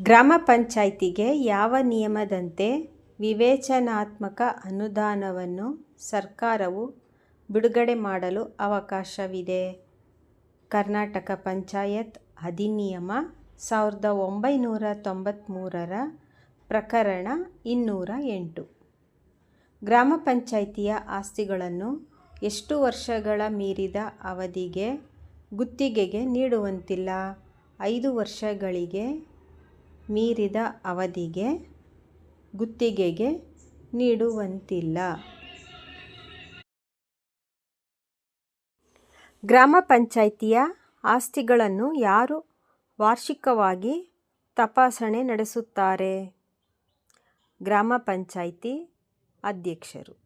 ಗ್ರಾಮ ಪಂಚಾಯ್ತಿಗೆ ಯಾವ ನಿಯಮದಂತೆ ವಿವೇಚನಾತ್ಮಕ ಅನುದಾನವನ್ನು ಸರ್ಕಾರವು ಬಿಡುಗಡೆ ಮಾಡಲು ಅವಕಾಶವಿದೆ? ಕರ್ನಾಟಕ ಪಂಚಾಯತ್ ಅಧಿನಿಯಮ ಸಾವಿರದ ಒಂಬೈನೂರ ತೊಂಬತ್ತ್ಮೂರರ ಪ್ರಕರಣ ಇನ್ನೂರ ಎಂಟು. ಗ್ರಾಮ ಪಂಚಾಯಿತಿಯ ಆಸ್ತಿಗಳನ್ನು ಎಷ್ಟು ವರ್ಷಗಳ ಮೀರಿದ ಅವಧಿಗೆ ಗುತ್ತಿಗೆಗೆ ನೀಡುವಂತಿಲ್ಲ. ಐದು ವರ್ಷಗಳಿಗೆ ಮೀರಿದ ಅವಧಿಗೆ ಗುತ್ತಿಗೆಗೆ ನೀಡುವಂತಿಲ್ಲ. ಗ್ರಾಮ ಪಂಚಾಯಿತಿಯ ಆಸ್ತಿಗಳನ್ನು ಯಾರು ವಾರ್ಷಿಕವಾಗಿ ತಪಾಸಣೆ ನಡೆಸುತ್ತಾರೆ? ಗ್ರಾಮ ಪಂಚಾಯಿತಿ ಅಧ್ಯಕ್ಷರು.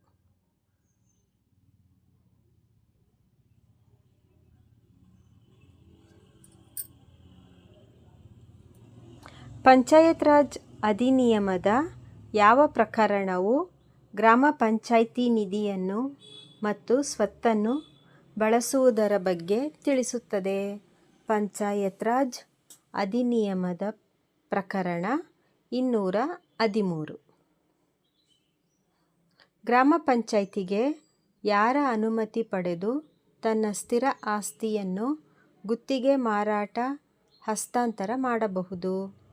ಪಂಚಾಯತ್ ರಾಜ್ ಅಧಿನಿಯಮದ ಯಾವ ಪ್ರಕರಣವು ಗ್ರಾಮ ಪಂಚಾಯಿತಿ ನಿಧಿಯನ್ನು ಮತ್ತು ಸ್ವತ್ತನ್ನು ಬಳಸುವುದರ ಬಗ್ಗೆ ತಿಳಿಸುತ್ತದೆ? ಪಂಚಾಯತ್ ರಾಜ್ ಅಧಿನಿಯಮದ ಪ್ರಕರಣ ಇನ್ನೂರ ಹದಿಮೂರು. ಗ್ರಾಮ ಪಂಚಾಯಿತಿಗೆ ಯಾರ ಅನುಮತಿ ಪಡೆದು ತನ್ನ ಸ್ಥಿರ ಆಸ್ತಿಯನ್ನು ಗುತ್ತಿಗೆ ಮಾರಾಟ ಹಸ್ತಾಂತರ ಮಾಡಬಹುದು?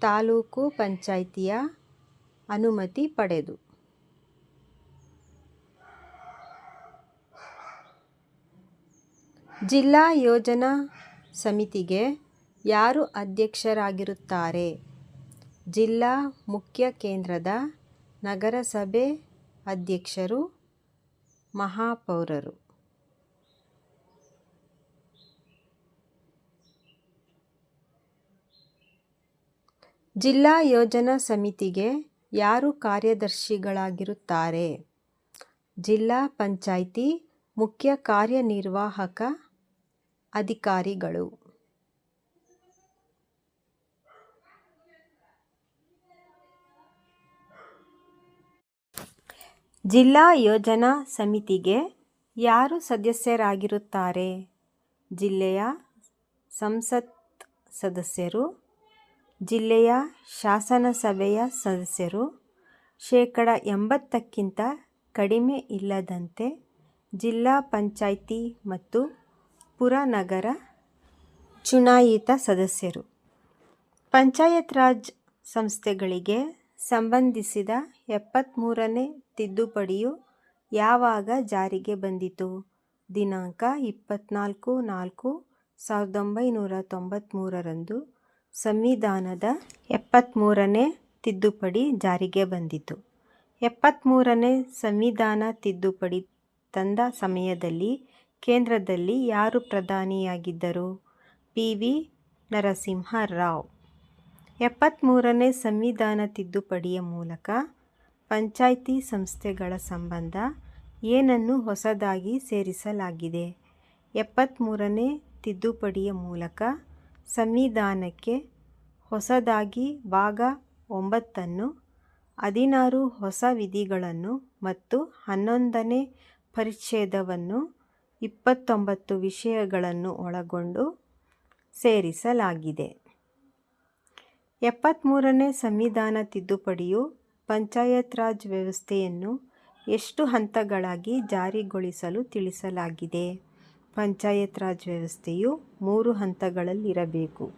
ತಾಲೂಕು ಪಂಚಾಯಿತಿಯ ಅನುಮತಿ ಪಡೆದು. ಜಿಲ್ಲಾ ಯೋಜನಾ ಸಮಿತಿಗೆ ಯಾರು ಅಧ್ಯಕ್ಷರಾಗಿರುತ್ತಾರೆ? ಜಿಲ್ಲಾ ಮುಖ್ಯ ಕೇಂದ್ರದ ನಗರಸಭೆ ಅಧ್ಯಕ್ಷರು, ಮಹಾಪೌರರು. ಜಿಲ್ಲಾ ಯೋಜನಾ ಸಮಿತಿಗೆ ಯಾರು ಕಾರ್ಯದರ್ಶಿಗಳಾಗಿರುತ್ತಾರೆ? ಜಿಲ್ಲಾ ಪಂಚಾಯಿತಿ ಮುಖ್ಯ ಕಾರ್ಯನಿರ್ವಾಹಕ ಅಧಿಕಾರಿಗಳು. ಜಿಲ್ಲಾ ಯೋಜನಾ ಸಮಿತಿಗೆ ಯಾರು ಸದಸ್ಯರಾಗಿರುತ್ತಾರೆ? ಜಿಲ್ಲೆಯ ಸಂಸತ್ ಸದಸ್ಯರು, ಜಿಲ್ಲೆಯ ಶಾಸನಸಭೆಯ ಸದಸ್ಯರು, ಶೇಕಡ ಎಂಬತ್ತಕ್ಕಿಂತ ಕಡಿಮೆ ಇಲ್ಲದಂತೆ ಜಿಲ್ಲಾ ಪಂಚಾಯಿತಿ ಮತ್ತು ಪುರನಗರ ಚುನಾಯಿತ ಸದಸ್ಯರು. ಪಂಚಾಯತ್ ರಾಜ್ ಸಂಸ್ಥೆಗಳಿಗೆ ಸಂಬಂಧಿಸಿದ ಎಪ್ಪತ್ತ್ಮೂರನೇ ತಿದ್ದುಪಡಿಯು ಯಾವಾಗ ಜಾರಿಗೆ ಬಂದಿತು? ದಿನಾಂಕ ಇಪ್ಪತ್ತ್ನಾಲ್ಕು ನಾಲ್ಕು ಸಾವಿರದ ಒಂಬೈನೂರ ತೊಂಬತ್ಮೂರರಂದು ಸಂವಿಧಾನದ ಎಪ್ಪತ್ತ್ಮೂರನೇ ತಿದ್ದುಪಡಿ ಜಾರಿಗೆ ಬಂದಿತು. ಎಪ್ಪತ್ತ್ಮೂರನೇ ಸಂವಿಧಾನ ತಿದ್ದುಪಡಿ ತಂದ ಸಮಯದಲ್ಲಿ ಕೇಂದ್ರದಲ್ಲಿ ಯಾರು ಪ್ರಧಾನಿಯಾಗಿದ್ದರು? ಪಿ. ವಿ. ನರಸಿಂಹ ರಾವ್. ಎಪ್ಪತ್ತ್ಮೂರನೇ ಸಂವಿಧಾನ ತಿದ್ದುಪಡಿಯ ಮೂಲಕ ಪಂಚಾಯಿತಿ ಸಂಸ್ಥೆಗಳ ಸಂಬಂಧ ಏನನ್ನು ಹೊಸದಾಗಿ ಸೇರಿಸಲಾಗಿದೆ? ಎಪ್ಪತ್ತ್ಮೂರನೇ ತಿದ್ದುಪಡಿಯ ಮೂಲಕ ಸಂವಿಧಾನಕ್ಕೆ ಹೊಸದಾಗಿ ಭಾಗ ಒಂಬತ್ತನ್ನು, ಹದಿನಾರು ಹೊಸ ವಿಧಿಗಳನ್ನು ಮತ್ತು ಹನ್ನೊಂದನೇ ಪರಿಚ್ಛೇದವನ್ನು ಇಪ್ಪತ್ತೊಂಬತ್ತು ವಿಷಯಗಳನ್ನು ಒಳಗೊಂಡು ಸೇರಿಸಲಾಗಿದೆ. ಎಪ್ಪತ್ತ್ಮೂರನೇ ಸಂವಿಧಾನ ತಿದ್ದುಪಡಿಯು ಪಂಚಾಯತ್ ರಾಜ್ ವ್ಯವಸ್ಥೆಯನ್ನು ಎಷ್ಟು ಹಂತಗಳಾಗಿ ಜಾರಿಗೊಳಿಸಲು ತಿಳಿಸಲಾಗಿದೆ? ಪಂಚಾಯತ್ ರಾಜ್ ವ್ಯವಸ್ಥೆಯು ಮೂರು ಹಂತಗಳಲ್ಲಿರಬೇಕು.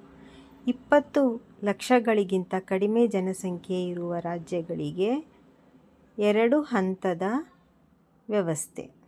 ಇಪ್ಪತ್ತು ಲಕ್ಷಗಳಿಗಿಂತ ಕಡಿಮೆ ಜನಸಂಖ್ಯೆ ಇರುವ ರಾಜ್ಯಗಳಿಗೆ ಎರಡು ಹಂತದ ವ್ಯವಸ್ಥೆ.